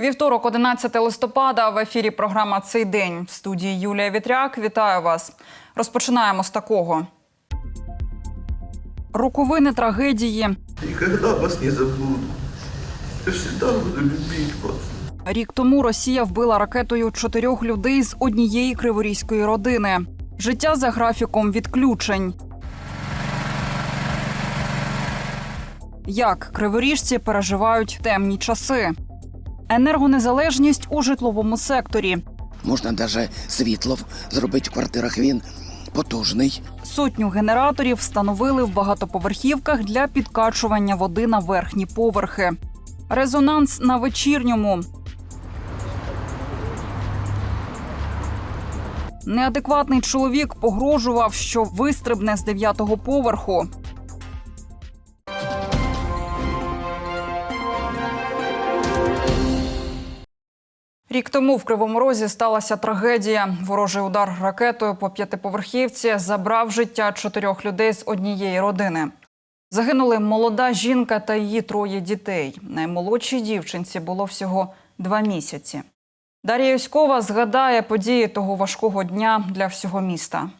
Вівторок, 11 листопада, в ефірі програма Цей день в студії Юлія Вітряк. Вітаю вас. Розпочинаємо з такого. Роковини трагедії. Никогда вас не забуду. Я всегда буду любить вас. Рік тому Росія вбила ракетою чотирьох людей з однієї криворізької родини. Життя за графіком відключень. Як криворіжці переживають темні часи? Енергонезалежність у житловому секторі. Можна навіть світло зробити в квартирах. Він потужний. Сотню генераторів встановили в багатоповерхівках для підкачування води на верхні поверхи. Резонанс на вечірньому. Неадекватний чоловік погрожував, що вистрибне з дев'ятого поверху. Рік тому в Кривому Розі сталася трагедія. Ворожий удар ракетою по п'ятиповерхівці забрав життя чотирьох людей з однієї родини. Загинули молода жінка та її троє дітей. Наймолодшій дівчинці було всього два місяці. Дар'я Юськова згадає події того важкого дня для всього міста.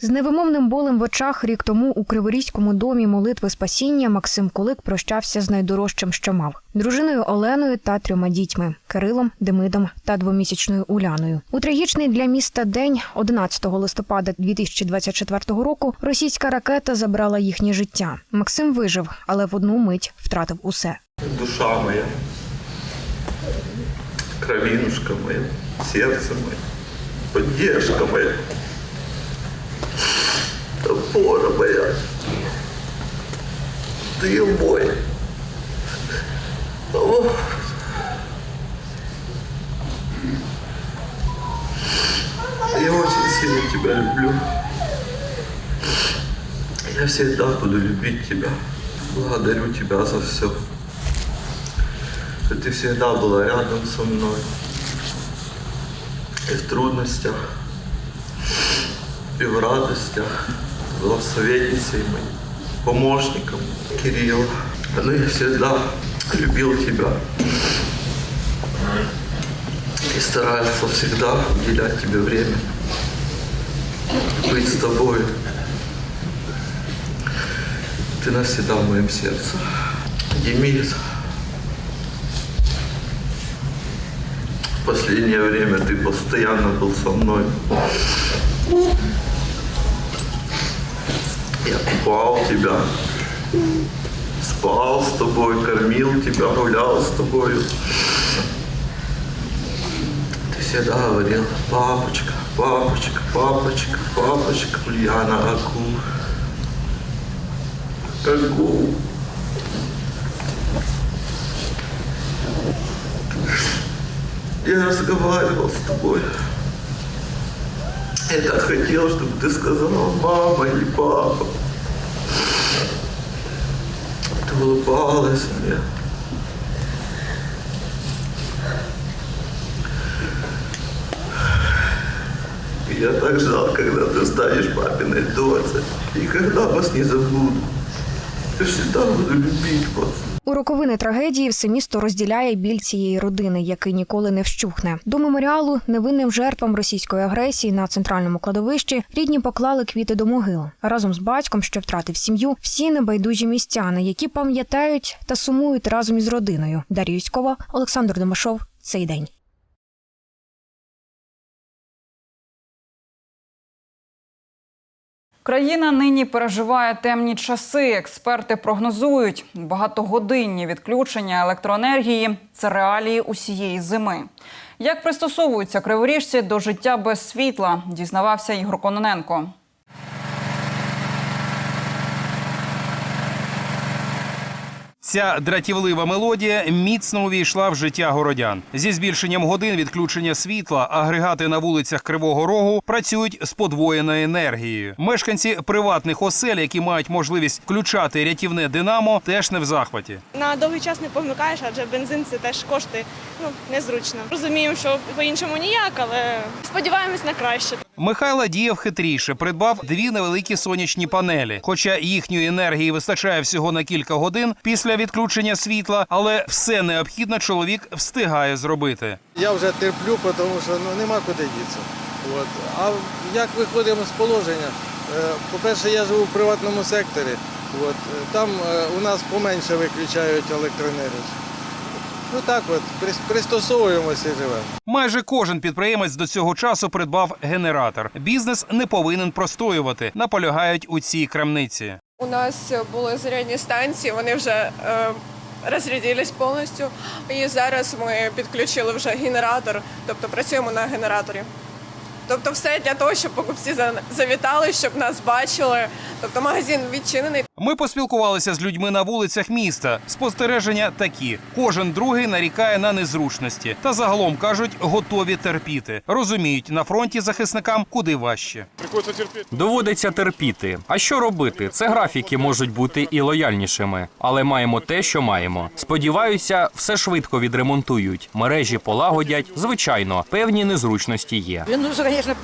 З невимовним болем в очах рік тому у Криворізькому домі молитви спасіння Максим Кулик прощався з найдорожчим, що мав дружиною Оленою та трьома дітьми Кирилом, Демидом та двомісячною Уляною. У трагічний для міста день, 11 листопада 2024 року, російська ракета забрала їхнє життя. Максим вижив, але в одну мить втратив усе. Душа моя, кровинушка моя, сердце мое, поддержка моя, опора моя, ты мой. О. Я очень сильно тебя люблю. Я всегда буду любить тебя. Благодарю тебя за все. Что ты всегда была рядом со мной. И в трудностях, и в радостях. Была советницей моей, помощником Кирилла. Но я всегда любил тебя. И старался всегда уделять тебе время. Быть с тобой. Ты навсегда в моем сердце. Демид, в последнее время ты постоянно был со мной. Я купал тебя, спал с тобой, кормил тебя, гулял с тобой. Ты всегда говорил, папочка, папочка, папочка, папочка, Ульяна, аку. Аку. Я разговаривал с тобой. Я так хотел, чтобы ты сказала мама или папа. Ты улыбалась мне. И Я так ждал, когда ты станешь папиной дочей. Никогда вас не забуду. Я всегда буду любить вас. У роковини трагедії все місто розділяє біль цієї родини, який ніколи не вщухне. До меморіалу невинним жертвам російської агресії на центральному кладовищі рідні поклали квіти до могил. Разом з батьком, що втратив сім'ю, всі небайдужі містяни, які пам'ятають та сумують разом із родиною. Дар'я Юськова, Олександр Домашов. Цей день. Країна нині переживає темні часи. Експерти прогнозують багатогодинні відключення електроенергії це реалії усієї зими. Як пристосовуються криворіжці до життя без світла, дізнавався Ігор Кононенко. Ця дратівлива мелодія міцно увійшла в життя городян. Зі збільшенням годин відключення світла агрегати на вулицях Кривого Рогу працюють з подвоєною енергією. Мешканці приватних осель, які мають можливість включати рятівне динамо, теж не в захваті. На довгий час не помикаєш, адже бензин це теж кошти ну, незручно. Розуміємо, що по-іншому ніяк, але сподіваємось на краще. Михайло діяв хитріше, придбав дві невеликі сонячні панелі. Хоча їхньої енергії вистачає всього на кілька годин після відключення світла, але все необхідне чоловік встигає зробити. Я вже терплю, тому що ну, нема куди дітися. От. А як виходимо з положення? Е, По-перше, я живу в приватному секторі. От. Там е, у нас поменше виключають електроенергію. Ну так от, пристосовуємося і живемо. Майже кожен підприємець до цього часу придбав генератор. Бізнес не повинен простоювати, наполягають у цій крамниці. У нас були зарядні станції, вони вже е, розрядились повністю. І зараз ми підключили вже генератор, тобто працюємо на генераторі. Тобто, все для того, щоб покупці за- завітали, щоб нас бачили. Тобто магазин відчинений. Ми поспілкувалися з людьми на вулицях міста. Спостереження такі: кожен другий нарікає на незручності, та загалом кажуть, готові терпіти. Розуміють, на фронті захисникам куди важче. Доводиться терпіти. А що робити? Це графіки можуть бути і лояльнішими, але маємо те, що маємо. Сподіваюся, все швидко відремонтують. Мережі полагодять. Звичайно, певні незручності є. Він дуже, звісно,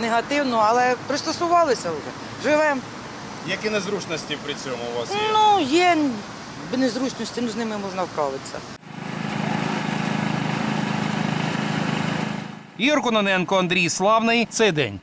негативно, але пристосувалися вже. Живемо. Які незручності при цьому у вас Ну, є незручності, ну з ними можна вправитися. Ігор Кононенко, Андрій Славний. Цей день.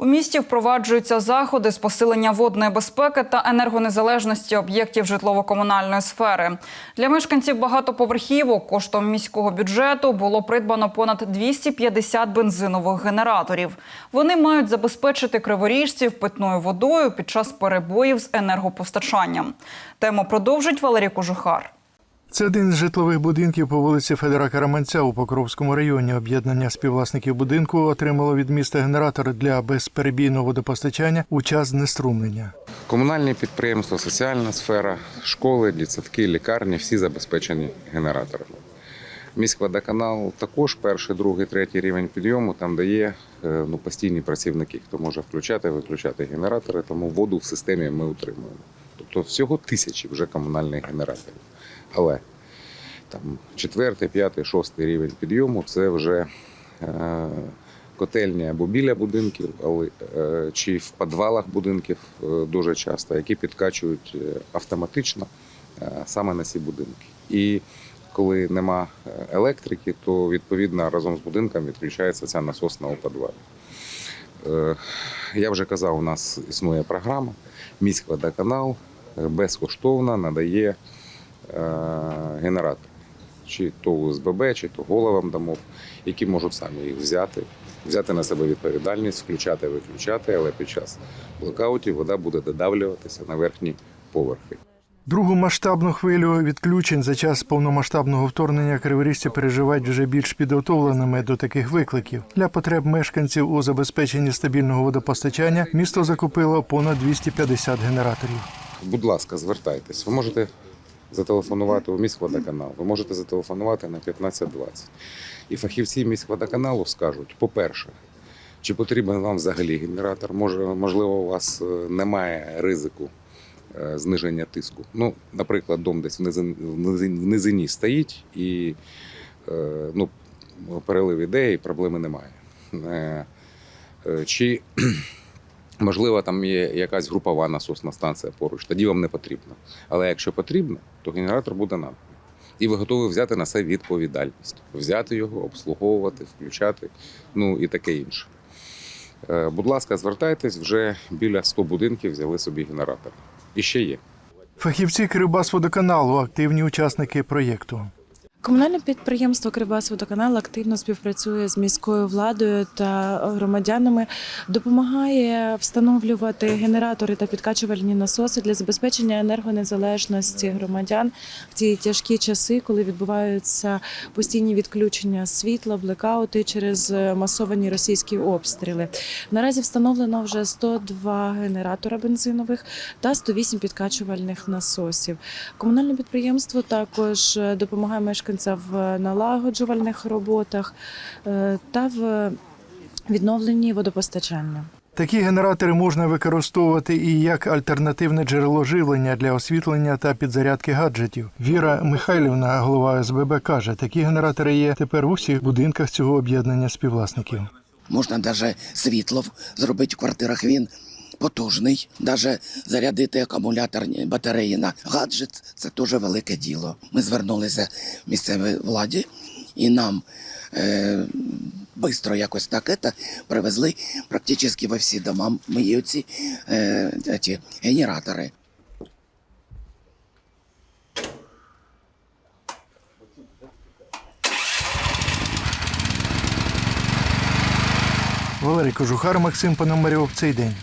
У місті впроваджуються заходи з посилення водної безпеки та енергонезалежності об'єктів житлово-комунальної сфери. Для мешканців багатоповерхівок коштом міського бюджету було придбано понад 250 бензинових генераторів. Вони мають забезпечити криворіжців питною водою під час перебоїв з енергопостачанням. Тему продовжить Валерій Кожухар. Це один з житлових будинків по вулиці Федора Караманця у Покровському районі. Об'єднання співвласників будинку отримало від міста генератор для безперебійного водопостачання у час знеструмлення. Комунальні підприємства, соціальна сфера, школи, дитсадки, лікарні всі забезпечені генераторами. Міськводоканал також перший, другий, третій рівень підйому там дає е, ну, постійні працівники, хто може включати, виключати генератори, тому воду в системі ми утримуємо. Тобто всього тисячі вже комунальних генераторів. Але там четвертий, п'ятий, шостий рівень підйому це вже е, котельні або біля будинків, але е, чи в підвалах будинків е, дуже часто, які підкачують е, автоматично е, саме на ці будинки. І коли нема е, електрики, то відповідно разом з будинком відключається ця насосна у підвалі. Е, Я вже казав, у нас існує програма. Міськводоканал безкоштовно надає генератор. Чи то УСББ, чи то головам домов, які можуть самі їх взяти, взяти на себе відповідальність, включати, виключати, але під час блокаутів вода буде додавлюватися на верхні поверхи. Другу масштабну хвилю відключень за час повномасштабного вторгнення криворіжці переживають вже більш підготовленими до таких викликів. Для потреб мешканців у забезпеченні стабільного водопостачання місто закупило понад 250 генераторів. Будь ласка, звертайтесь. Ви можете зателефонувати у міськводоканал, ви можете зателефонувати на 1520. І фахівці міськводоканалу скажуть: по-перше, чи потрібен вам взагалі генератор? Може, можливо, у вас е, немає ризику е, зниження тиску. Ну, наприклад, дом десь в низин- в низині стоїть і е, ну, перелив ідеї, проблеми немає. Чи Можливо, там є якась групова насосна станція поруч, тоді вам не потрібно. Але якщо потрібно, то генератор буде наданий. І ви готові взяти на себе відповідальність, взяти його, обслуговувати, включати, ну і таке інше. Е, Будь ласка, звертайтесь, вже біля 100 будинків взяли собі генератор. І ще є. Фахівці Кривбасводоканалу активні учасники проєкту. Комунальне підприємство Кривбасводоканал активно співпрацює з міською владою та громадянами, допомагає встановлювати генератори та підкачувальні насоси для забезпечення енергонезалежності громадян в ті тяжкі часи, коли відбуваються постійні відключення світла, блекаути через масовані російські обстріли. Наразі встановлено вже 102 генератора бензинових та 108 підкачувальних насосів. Комунальне підприємство також допомагає мешканцям в налагоджувальних роботах е, та в відновленні водопостачання. Такі генератори можна використовувати і як альтернативне джерело живлення для освітлення та підзарядки гаджетів. Віра Михайлівна, голова СББ, каже, такі генератори є тепер у всіх будинках цього об'єднання співвласників. Можна навіть світло зробити в квартирах. Він потужний. Навіть зарядити акумуляторні батареї на гаджет це дуже велике діло. Ми звернулися в місцевій владі і нам е, швидко якось так это, привезли практично во всі дома мої оці е, ці генератори. Валерій Кожухар, Максим Пономарьов. Цей день.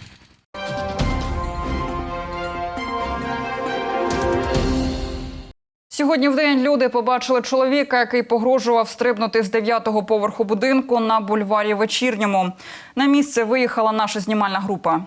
Сьогодні в день люди побачили чоловіка, який погрожував стрибнути з дев'ятого поверху будинку на бульварі вечірньому. На місце виїхала наша знімальна група.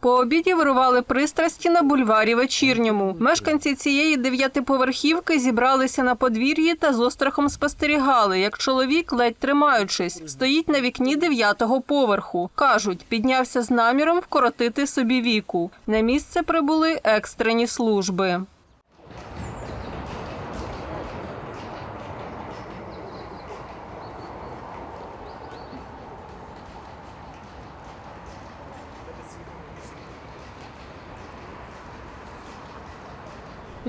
По обіді вирували пристрасті на бульварі вечірньому. Мешканці цієї дев'ятиповерхівки зібралися на подвір'ї та з острахом спостерігали, як чоловік, ледь тримаючись, стоїть на вікні дев'ятого поверху. Кажуть, піднявся з наміром вкоротити собі віку. На місце прибули екстрені служби.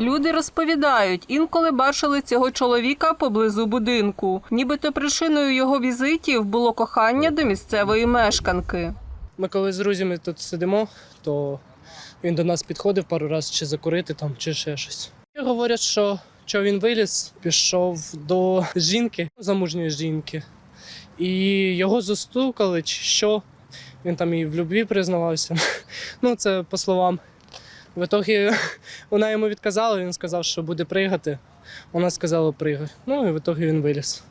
Люди розповідають, інколи бачили цього чоловіка поблизу будинку. Нібито причиною його візитів було кохання до місцевої мешканки. Ми коли з друзями тут сидимо, то він до нас підходив пару разів чи закурити там, чи ще щось. Говорять, що, що він виліз, пішов до жінки, замужньої жінки, і його застукали, чи що. Він там і в любві признавався. Ну, це по словам. В ітогі вона йому відказала, він сказав, що буде пригати. Вона сказала пригай. Ну і в ітогі він виліз.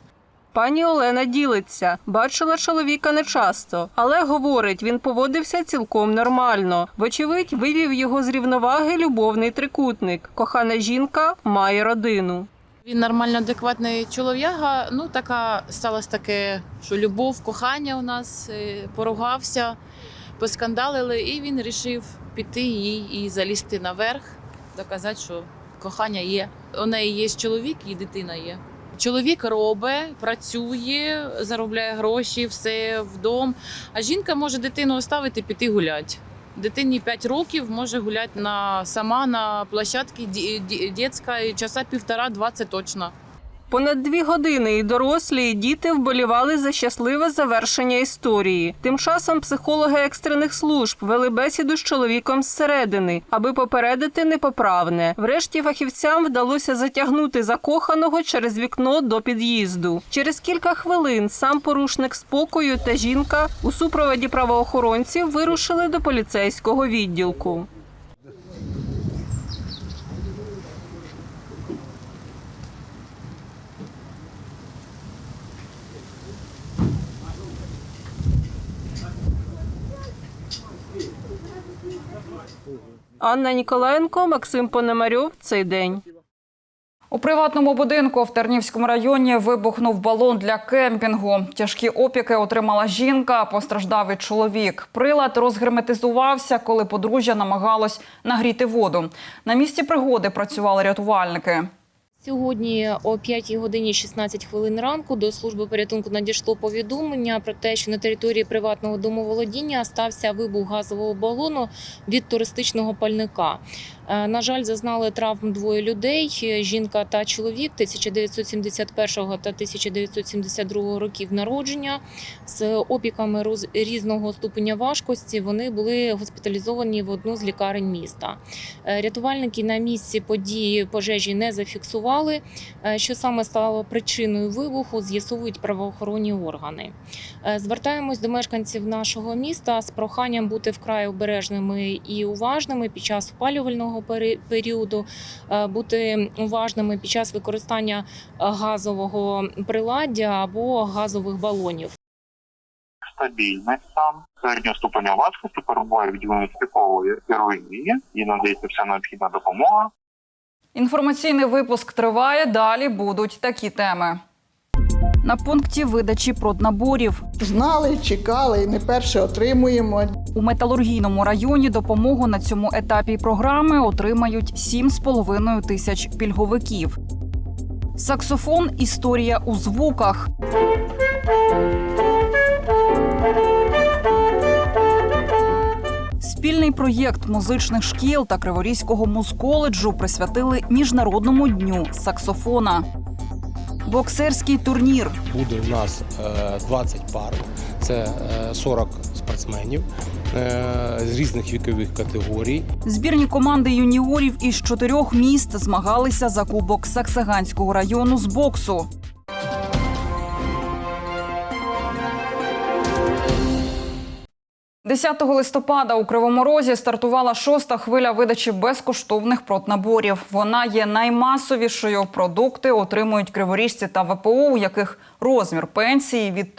Пані Олена ділиться, бачила чоловіка нечасто, але говорить, він поводився цілком нормально. Вочевидь, вивів його з рівноваги любовний трикутник. Кохана жінка має родину. Він нормально адекватний чолов'яга. Ну, така сталося таке, що любов, кохання у нас е, поругався, поскандалили, і він вирішив піти їй і залізти наверх, доказати, що кохання є. У неї є чоловік і дитина є. Чоловік робить, працює, заробляє гроші, все вдома. А жінка може дитину оставити, піти гуляти. Дитині 5 років може гуляти на, сама на площадці ді- ді- часа півтора-два точно. Понад дві години і дорослі, і діти вболівали за щасливе завершення історії. Тим часом психологи екстрених служб вели бесіду з чоловіком зсередини, аби попередити непоправне. Врешті фахівцям вдалося затягнути закоханого через вікно до під'їзду. Через кілька хвилин сам порушник спокою та жінка у супроводі правоохоронців вирушили до поліцейського відділку. Анна Ніколаєнко, Максим Пономарьов. Цей день. У приватному будинку в Тернівському районі вибухнув балон для кемпінгу. Тяжкі опіки отримала жінка, постраждав і чоловік. Прилад розгерметизувався, коли подружжя намагалось нагріти воду. На місці пригоди працювали рятувальники. Сьогодні о 5 годині 16 хвилин ранку до служби порятунку надійшло повідомлення про те, що на території приватного домоволодіння стався вибух газового балону від туристичного пальника. Е, На жаль, зазнали травм двоє людей: жінка та чоловік 1971 та 1972 років народження з опіками різного ступеня важкості. Вони були госпіталізовані в одну з лікарень міста. Е, Рятувальники на місці події пожежі не зафіксували. Е, Що саме стало причиною вибуху, з'ясовують правоохоронні органи. Е, Звертаємось до мешканців нашого міста з проханням бути вкрай обережними і уважними під час опалювального періоду, е, бути уважними під час використання газового приладдя або газових балонів. стабільний стан, середнього ступеня важкості, перебуває в відділенні стикової героїні і надається вся необхідна допомога. Інформаційний випуск триває. Далі будуть такі теми. На пункті видачі проднаборів Знали, чекали і не перше отримуємо. у металургійному районі допомогу на цьому етапі програми отримають 7,5 тисяч пільговиків. Саксофон Історія у звуках. Спільний проєкт музичних шкіл та Криворізького музколеджу присвятили Міжнародному дню саксофона. Боксерський турнір Буде у нас е, 20 пар, це е, 40 спортсменів е, з різних вікових категорій. Збірні команди юніорів із чотирьох міст змагалися за кубок Саксаганського району з боксу. «10 листопада у Кривому Розі стартувала шоста хвиля видачі безкоштовних протнаборів. Вона є наймасовішою. Продукти отримують криворіжці та ВПО, у яких розмір пенсії від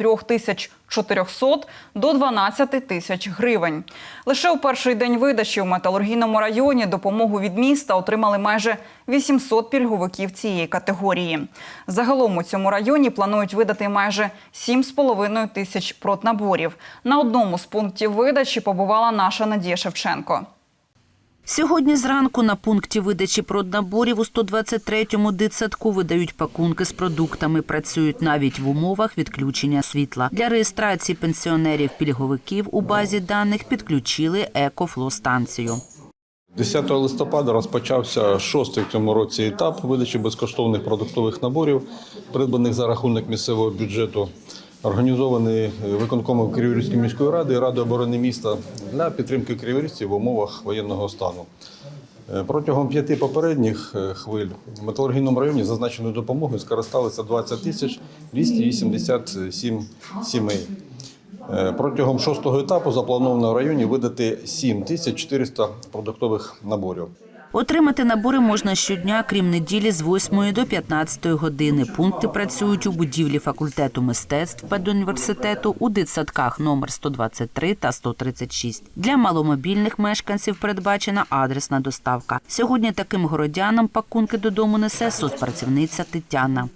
3400 до 12 тисяч гривень. Лише у перший день видачі у металургійному районі допомогу від міста отримали майже 800 пільговиків цієї категорії. Загалом у цьому районі планують видати майже 7,5 тисяч протнаборів. На одному з пунктів видачі побувала наша Надія Шевченко. Сьогодні зранку на пункті видачі проднаборів у 123-му дитсадку видають пакунки з продуктами. Працюють навіть в умовах відключення світла. Для реєстрації пенсіонерів-пільговиків у базі даних підключили екофлостанцію. 10 листопада розпочався шостий в цьому році етап видачі безкоштовних продуктових наборів, придбаних за рахунок місцевого бюджету, організований виконкомом Криворізької міської ради і Ради оборони міста для підтримки криворізців в умовах воєнного стану. Е, Протягом п'яти попередніх е, хвиль в металургійному районі зазначеною допомогою скористалися 20 тисяч 287 сімей. Е, Протягом шостого етапу заплановано в районі видати 7 тисяч 400 продуктових наборів. Отримати набори можна щодня, крім неділі, з 8 до 15 години. Пункти працюють у будівлі факультету мистецтв педуніверситету у дитсадках номер 123 та 136. Для маломобільних мешканців передбачена адресна доставка. Сьогодні таким городянам пакунки додому несе соцпрацівниця Тетяна.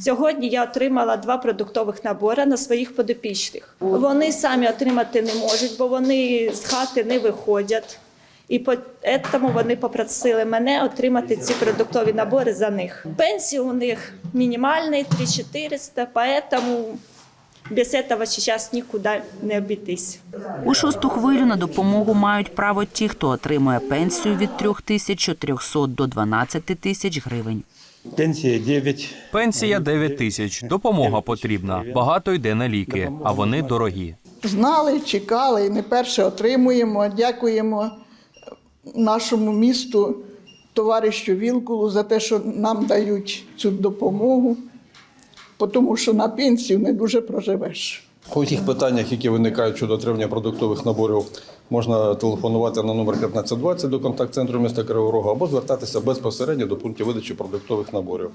Сьогодні я отримала два продуктових набори на своїх подопічних. Вони самі отримати не можуть, бо вони з хати не виходять. І по тому вони попросили мене отримати ці продуктові набори за них. Пенсія у них мінімальна 3400, тому без цього зараз нікуди не обійтись. У шосту хвилю на допомогу мають право ті, хто отримує пенсію від 3400 до 12 тисяч гривень. Пенсія 9. Пенсія 9 тисяч. Допомога потрібна. Багато йде на ліки, а вони дорогі. Знали, чекали і не перше отримуємо. Дякуємо нашому місту, товаришу Вілкулу за те, що нам дають цю допомогу, тому що на пенсію не дуже проживеш. У усіх питаннях, які виникають щодо отримання продуктових наборів, можна телефонувати на номер 1520 до контакт-центру міста Кривого Рогу або звертатися безпосередньо до пунктів видачі продуктових наборів.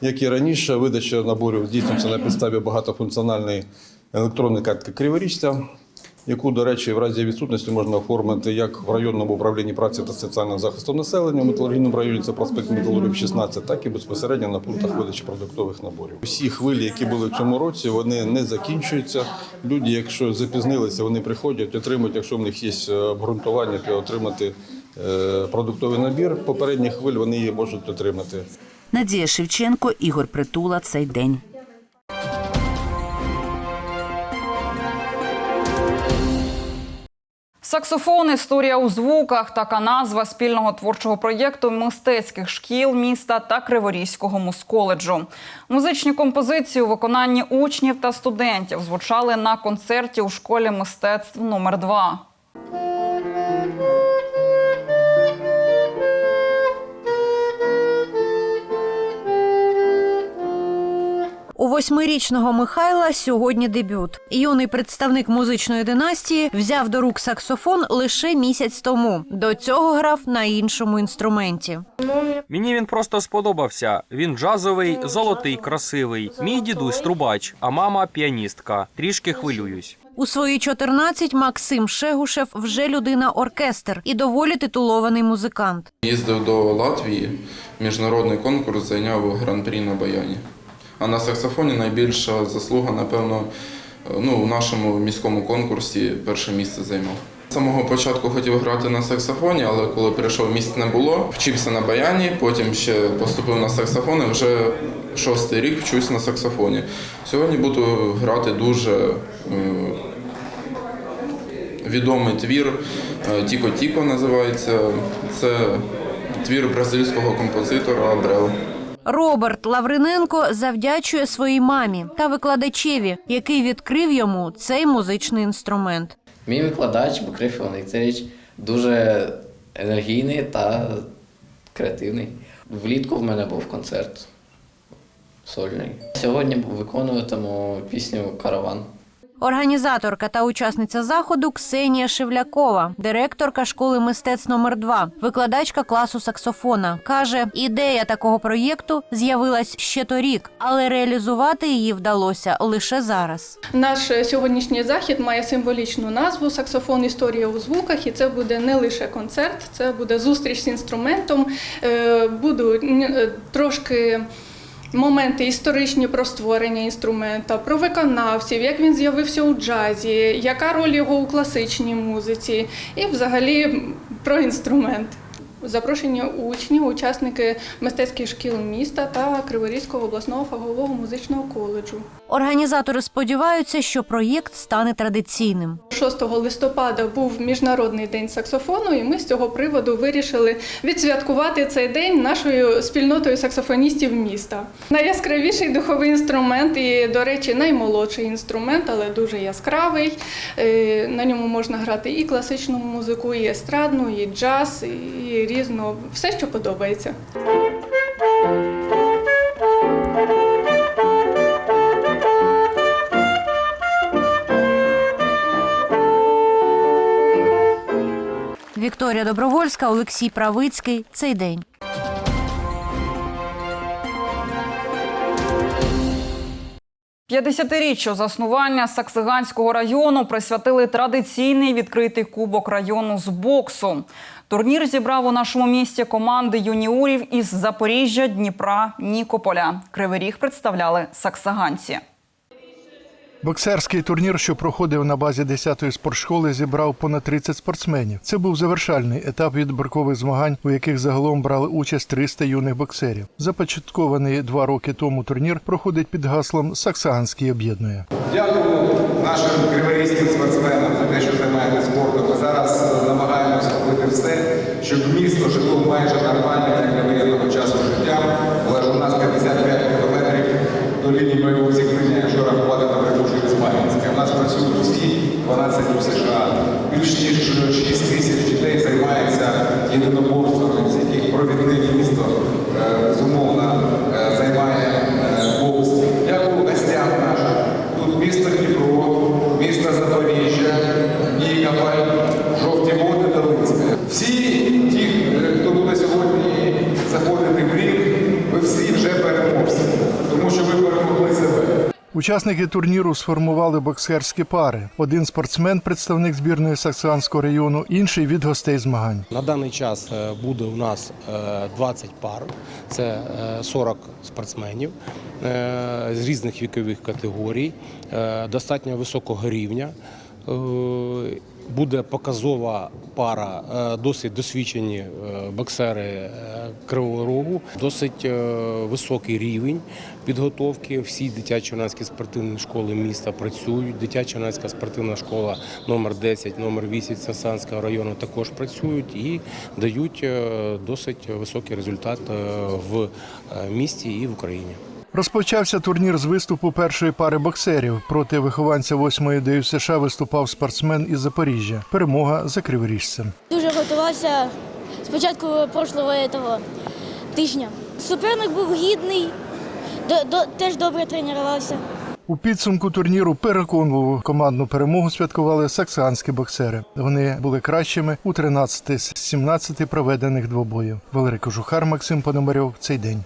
Як і раніше, видача наборів здійснюється на підставі багатофункціональної електронної картки Криворіжця, яку, до речі, в разі відсутності можна оформити як в районному управлінні праці та соціального захисту населення в металургійному районі, це проспект Металургів 16, так і безпосередньо на пунктах видачі продуктових наборів. Усі хвилі, які були в цьому році, вони не закінчуються. Люди, якщо запізнилися, вони приходять, отримують, якщо в них є обґрунтування, то отримати е, продуктовий набір. Попередні хвиль вони її можуть отримати. Надія Шевченко, Ігор Притула. Цей день. Саксофон, історія у звуках. Така назва спільного творчого проєкту мистецьких шкіл міста та Криворізького мусколеджу. Музичні композиції у виконанні учнів та студентів звучали на концерті у школі мистецтв номер 2 У восьмирічного Михайла сьогодні дебют. Юний представник музичної династії взяв до рук саксофон лише місяць тому. До цього грав на іншому інструменті. Мені він просто сподобався. Він джазовий, золотий, красивий. Мій дідусь трубач, а мама піаністка. Трішки хвилююсь. У свої 14 Максим Шегушев вже людина оркестр і доволі титулований музикант. Їздив до Латвії, міжнародний конкурс зайняв гран-прі на баяні. А на саксофоні найбільша заслуга, напевно, ну, у нашому міському конкурсі перше місце займав. З самого початку хотів грати на саксофоні, але коли прийшов місць не було. Вчився на баяні, потім ще поступив на саксофон і вже шостий рік вчусь на саксофоні. Сьогодні буду грати дуже е, відомий твір е, Тіко Тіко називається. Це твір бразильського композитора Абрел. Роберт Лавриненко завдячує своїй мамі та викладачеві, який відкрив йому цей музичний інструмент. Мій викладач Букрив Іван дуже енергійний та креативний. Влітку в мене був концерт сольний. Сьогодні виконуватиму пісню Караван. Організаторка та учасниця заходу Ксенія Шевлякова, директорка школи мистецтв номер 2 викладачка класу саксофона, каже, ідея такого проєкту з'явилась ще торік, але реалізувати її вдалося лише зараз. Наш е, сьогоднішній захід має символічну назву Саксофон Історія у звуках, і це буде не лише концерт, це буде зустріч з інструментом. Е, Будуть е, трошки. Моменти історичні про створення інструмента, про виконавців, як він з'явився у джазі, яка роль його у класичній музиці, і взагалі про інструмент. Запрошені учні, учасники мистецьких шкіл міста та Криворізького обласного фахового музичного коледжу. Організатори сподіваються, що проєкт стане традиційним. 6 листопада був міжнародний день саксофону, і ми з цього приводу вирішили відсвяткувати цей день нашою спільнотою саксофоністів міста. Найяскравіший духовий інструмент і, до речі, наймолодший інструмент, але дуже яскравий. Е, На ньому можна грати і класичну музику, і естрадну, і джаз, і різну, все, що подобається. Вікторія Добровольська, Олексій Правицький. Цей день. П'ятдесятиріччю заснування Саксиганського району присвятили традиційний відкритий кубок району з боксу. Турнір зібрав у нашому місті команди юніорів із Запоріжжя, Дніпра, Нікополя. Кривий Ріг представляли саксаганці. Боксерський турнір, що проходив на базі 10-ї спортшколи, зібрав понад 30 спортсменів. Це був завершальний етап відбіркових змагань, у яких загалом брали участь 300 юних боксерів. Започаткований два роки тому турнір проходить під гаслом Саксаганський об'єднує. Дякуємо нашим криворізьким спортсменам за те, що займаєтесь спортом. Ми зараз намагаємося робити все, щоб місто жило майже нормально як для воєнного часу життя. Але ж у нас 55 кілометрів до лінії бойового зіткнення, якщо рахувати, наприклад, через Мар'їнське. У нас працюють всі 12 у США. Більш ніж 6 тисяч дітей займається єдиноборствами, з яких провідне місто е, безумовно е, займає е, бокс. Дякую гостям нашим. Тут місто Дніпро, місто Запоріжжя, Нікополь, Жовті води та Луцьк. Всі ті, е, хто буде сьогодні заходити в рік, ви всі вже переможці, тому що ви перемогли себе. Учасники турніру сформували боксерські пари. Один спортсмен, представник збірної Саксанського району, інший від гостей змагань. На даний час е, буде у нас е, 20 пар, це е, 40 спортсменів е, з різних вікових категорій, е, достатньо високого рівня. Буде показова пара, е, досить досвідчені е, боксери е, Кривого Рогу, досить високий рівень підготовки. Всі дитячі юнацькі спортивні школи міста працюють. Дитяча юнацька спортивна школа номер 10, номер 8 Сасанського району також працюють і дають досить високий результат в місті і в Україні. Розпочався турнір з виступу першої пари боксерів. Проти вихованця 8-ї ДЮ США виступав спортсмен із Запоріжжя. Перемога за криворіжцем. Дуже готувався спочатку прошлого этого тижня. Суперник був гідний, до, до, теж добре тренувався. У підсумку турніру переконливу командну перемогу святкували саксанські боксери. Вони були кращими у 13 з 17 проведених двобоїв. Валерій Кожухар, Максим Пономарьов. Цей день.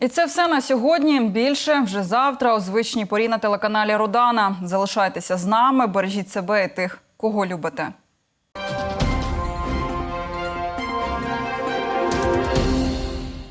І це все на сьогодні. Більше вже завтра у звичній порі на телеканалі Родана. Залишайтеся з нами, бережіть себе і тих, кого любите.